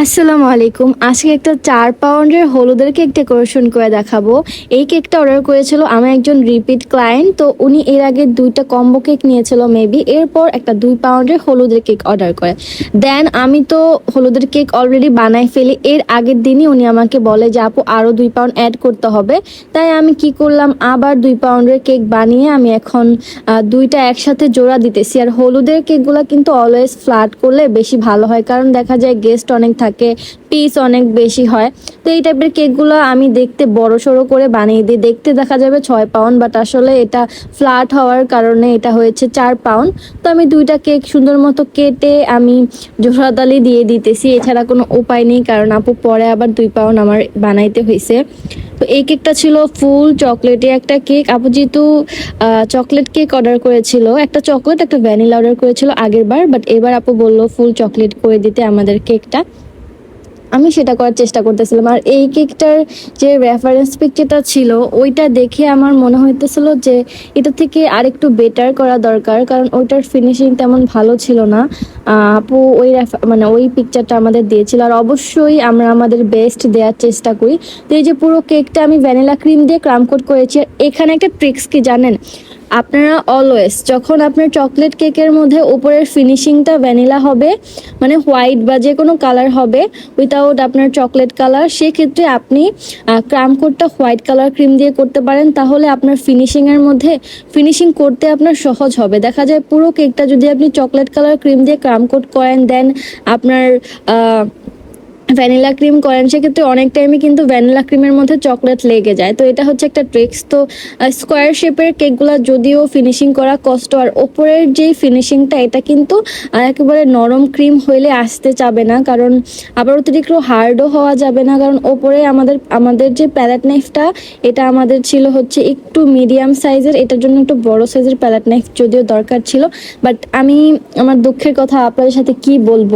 আসসালামু আলাইকুম। আজকে একটা চার পাউন্ডের হলুদের কেক ডেকোরেশন করে দেখাবো। এই কেকটা অর্ডার করেছিল আমার একজন রিপিট ক্লায়েন্ট তো উনি এর আগে দুইটা কম্বো কেক নিয়েছিল মেবি এরপর একটা দুই পাউন্ডের হলুদের কেক অর্ডার করে। দেন আমি তো হলুদের কেক অলরেডি বানাই ফেলি। এর আগের দিনই উনি আমাকে বলে যে, আপু আরও দুই পাউন্ড অ্যাড করতে হবে। তাই আমি কি করলাম, আবার দুই পাউন্ডের কেক বানিয়ে আমি এখন দুইটা একসাথে জোড়া দিতেছি। আর হলুদের কেকগুলো কিন্তু অলওয়েজ ফ্ল্যাট করলে বেশি ভালো হয়। কারণ দেখা যায় গেস্ট অনেক থাকে পিস অনেক বেশি হয়। তো এই টাইপের কেকগুলো আমি দেখতে বড় সড়ো করে বানিয়ে দিই। দেখতে দেখা যাবে ছয় পাউন্ড বাট আসলে এটা ফ্ল্যাট হওয়ার কারণে এটা হয়েছে চার পাউন্ড তো আমি দুইটা কেক সুন্দর মতো কেটে আমি জোহরাতালি দিয়ে দিতেছি। এছাড়া কোনো উপায় নেই, কারণ আপু পরে আবার দুই পাউন্ড আমার বানাইতে হয়েছে তো এই কেকটা ছিল ফুল চকলেটে একটা কেক আপু যেহেতু চকলেট কেক অর্ডার করেছিল, একটা চকলেট একটা ভ্যানিলা অর্ডার করেছিল আগের বার বাট এবার আপু বলল ফুল চকলেট করে দিতে আমাদের কেকটা আমি সেটা করার চেষ্টা করতেছিলাম। আর এই কেকটার যে রেফারেন্স পিকচারটা ছিল, ওইটা দেখে আমার মনে হইতেছিল যে এটা থেকে আরেকটু বেটার করা দরকার, কারণ ওইটার ফিনিশিং তেমন ভালো ছিল না। আপু ওই মানে ওই পিকচারটা আমাদের দিয়েছিল। আর অবশ্যই আমরা আমাদের বেস্ট দেওয়ার চেষ্টা করি। তো এই যে পুরো কেকটা আমি ভ্যানিলা ক্রিম দিয়ে ক্রাম কোট করেছি, আর এখানে একটা ট্রিক্স কি জানেন? আপনারা অলওয়েজ যখন আপনার চকলেট কেকের মধ্যে উপরের ফিনিশিংটা ভ্যানিলা হবে মানে হোয়াইট বা যে কোনো কালার হবে উইথাউট আপনার চকলেট কালার সেক্ষেত্রে আপনি ক্রাম কোটটা হোয়াইট কালার ক্রিম দিয়ে করতে পারেন, তাহলে আপনার ফিনিশিংয়ের মধ্যে ফিনিশিং করতে আপনার সহজ হবে। দেখা যায় পুরো কেকটা যদি আপনি চকলেট কালার ক্রিম দিয়ে ক্রাম কোট করেন দেন আপনার ভ্যানিলা ক্রিম করেন, সেক্ষেত্রে অনেক টাইমে কিন্তু ভ্যানিলা ক্রিমের মধ্যে চকলেট লেগে যায়। তো এটা হচ্ছে একটা ট্রিক্স তো স্কোয়ার শেপের কেকগুলো যদিও ফিনিশিং করা কষ্ট, আর ওপরের যেই ফিনিশিংটা এটা কিন্তু একেবারে নরম ক্রিম হইলে আসতে চাবে না। কারণ আবার অতিরিক্ত হার্ডও হওয়া যাবে না। কারণ ওপরে আমাদের আমাদের যে প্যালেট নাইফটা এটা আমাদের ছিল হচ্ছে একটু মিডিয়াম সাইজের এটার জন্য একটু বড় সাইজের প্যালেট নাইফ যদিও দরকার ছিল। বাট আমি, আমার দুঃখের কথা আপনাদের সাথে কি বলব?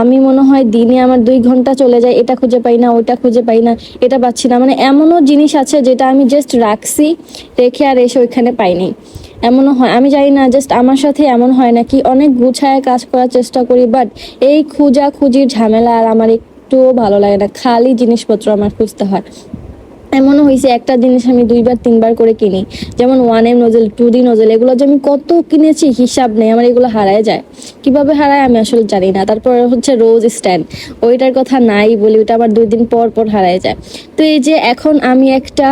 আমি মনে হয় দিনে আমার দুই ঘণ্টা চলে যায়, এটা খুঁজে পাই না, ওইটা খুঁজে পাই না, এটা পাচ্ছি না। মানে এমনও জিনিস আছে যেটা আমি জাস্ট রাখছি, রেখে আর এসে ওইখানে পাইনি। এমনও হয়, আমি জানি না জাস্ট আমার সাথে এমন হয় না কি অনেক গুছায় কাজ করার চেষ্টা করি বাট এই খুঁজা খুঁজির ঝামেলা আর আমার একটুও ভালো লাগে না। খালি জিনিসপত্র আমার খুঁজতে হয়। এমনও হয়েছে একটা জিনিস আমি দুইবার, তিনবার করে কিনি। যেমন one M nozzle two D nozzle এগুলো যে আমি কত কিনেছি হিসাব নেই, আমার এগুলো হারায় যায়। কীভাবে হারায় আমি আসলে জানি না। তারপর হচ্ছে রোজ স্ট্যান্ড ওইটার কথা নাই বলি ওটা আমার দুই দিন পর পর হারায় যায়। তো এই যে এখন আমি একটা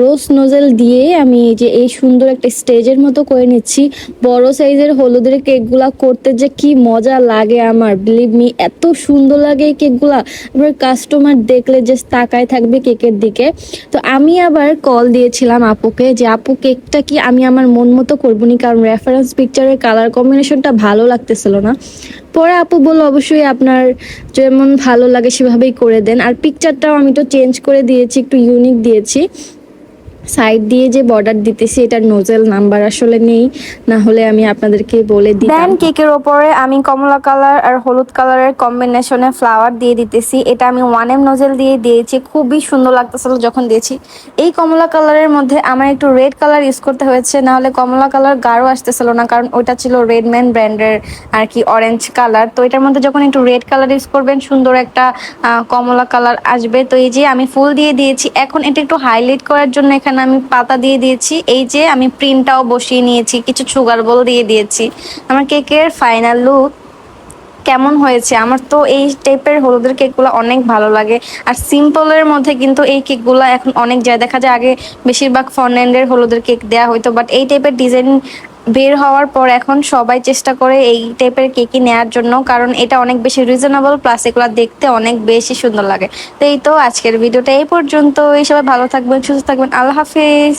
রোজ নোজেল দিয়ে আমি এই যে এই সুন্দর একটা স্টেজের মতো করে নিচ্ছি। বড় সাইজের হলুদের কেকগুলা করতে যে কি মজা লাগে আমার। বিলিভ মি এত সুন্দর লাগে এই কেকগুলা। এবার কাস্টমার দেখলে যে তাকায় থাকবে কেকের দিকে। তো আমি আবার কল দিয়েছিলাম আপুকে যে, আপু, কেকটা কি আমি আমার মন মতো করব নি কারণ রেফারেন্স পিকচারের কালার কম্বিনেশনটা ভালো লাগতেছিল না। পরে আপু বলল, অবশ্যই আপনার যেমন ভালো লাগে সেভাবেই করে দেন। আর পিকচারটাও আমি তো চেঞ্জ করে দিয়েছি, একটু ইউনিক দিয়েছি। সাইড দিয়ে যে বর্ডার দিতেছি, এটার নোজেল নাম্বার আসলে নেই। না হলে আমি আপনাদেরকে বলে দিই দেন কেকের ওপরে আমি কমলা কালার আর হলুদ কালারের কম্বিনেশনে ফ্লাওয়ার দিয়ে দিতেছি। এটা আমি ওয়ান এম নোজেল দিয়ে দিয়েছি। খুবই সুন্দর লাগতেছিল যখন দিয়েছি। এই কমলা কালারের মধ্যে আমার একটু রেড কালার ইউজ করতে হয়েছে। না হলে কমলা কালার গাঢ় আসতেছিল না, কারণ ওইটা ছিল রেডম্যান ব্র্যান্ডের আর কি অরেঞ্জ কালার। তো এটার মধ্যে যখন একটু রেড কালার ইউজ করবেন, সুন্দর একটা কমলা কালার আসবে। তো এই যে আমি ফুল দিয়ে দিয়েছি। এখন এটা একটু হাইলাইট করার জন্য এখানে আমি পাতা দিয়ে দিয়েছি। এই যে আমি প্রিন্টটাও বসিয়ে নিয়েছি, কিছু সুগার বল দিয়ে দিয়েছি। আমার কেকের ফাইনাল লুক কেমন হয়েছে? আমার তো এই টাইপের হলুদের কেকগুলো অনেক ভালো লাগে। আর সিম্পলের মধ্যে কিন্তু এই কেকগুলো এখন অনেক যায়। দেখা যায় আগে বেশিরভাগ ফনল্যান্ডের হলুদের কেক দেওয়া হতো বাট এই টাইপের ডিজাইন বের হওয়ার পর এখন সবাই চেষ্টা করে এই টাইপের কেকই নেওয়ার জন্য, কারণ এটা অনেক বেশি রিজনেবল প্লাস এগুলো দেখতে অনেক বেশি সুন্দর লাগে। তো এই তো আজকের ভিডিওটা এই পর্যন্ত এই সবাই ভালো থাকবেন, সুস্থ থাকবেন। আল্লাহ হাফিজ।